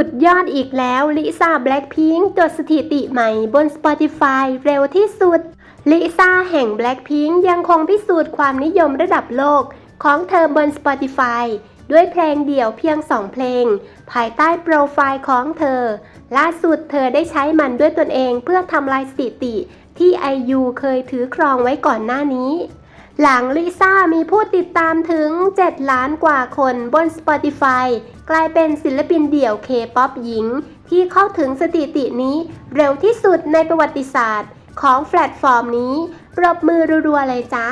ุดยอดอีกแล้วลิซ่าแบล็คพิงค์จดสถิติใหม่บน Spotify เร็วที่สุดลิซ่าแห่ง Blackpink ยังคงพิสูจน์ความนิยมระดับโลกของเธอบน Spotify ด้วยเพลงเดี่ยวเพียง 2 เพลง ภายใต้โปรไฟล์ของเธอ ล่าสุดเธอได้ใช้มันด้วยตนเองเพื่อทำลายสถิติที่ IU เคยถือครองไว้ก่อนหน้านี้ หลังลิซ่ามีผู้ติดตามถึง 7 ล้านกว่าคนบน Spotify กลายเป็นศิลปินเดี่ยวเคป๊อปหญิง ที่เข้าถึงสถิตินี้เร็วที่สุดในประวัติศาสตร์ของแพลตฟอร์มนี้ ปรบมือรัวๆเลยจ้า